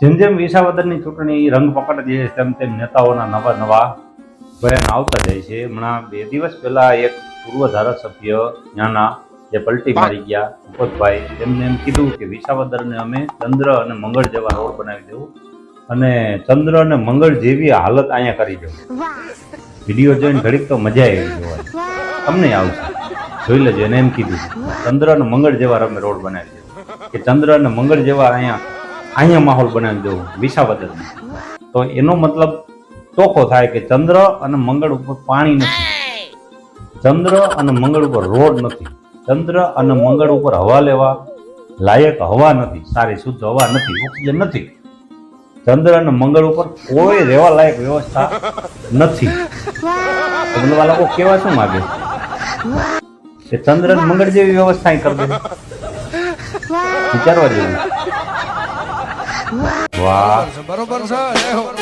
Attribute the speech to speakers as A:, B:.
A: જેમ જેમ વિસાવદરની ચૂંટણી રંગ પકડતી છે, તેમ તેમ નેતાઓના નવા નવા બયાન આવતા જાય છે. હમણાં બે દિવસ પહેલા એક પૂર્વ ધારાસભ્ય નાના જે પલટી મારી ગયા, ભૂપતભાઈ, તેમને એમ કીધું કે વિસાવદરને અમે ચંદ્ર અને મંગળ જેવા રોડ બનાવી દેવું અને ચંદ્ર અને મંગળ જેવી હાલત અહીંયા કરી દેવું વીડિયો જોઈને ઘડીક તો મજા આવી જોવા તમને આવશે. જોઈ લેજો, એને એમ કીધું. ચંદ્ર અને મંગળ જેવા અમે રોડ બનાવી દેવું. કે ચંદ્ર અને મંગળ જેવા અહીંયા અહીંયા માહોલ બનાવી દેવો વિસાવદરમાં તો એનો મતલબ ચોખ્ખો થાય કે ચંદ્ર અને મંગળ ઉપર પાણી નથી. ચંદ્ર અને મંગળ ઉપર રોડ નથી. ચંદ્ર અને મંગળ ઉપર હવા લેવા લાયક હવા નથી, સારી શુદ્ધ હવા નથી, ઓક્સિજન નથી. ચંદ્ર અને મંગળ ઉપર કોઈ રહેવા લાયક વ્યવસ્થા નથી. તો મતલબ આ લોકો કેવા શું માગે? કે ચંદ્ર અને મંગળ જેવી વ્યવસ્થા કરી દે. વિચારવા જેવું. વાહ.
B: બરોબર છે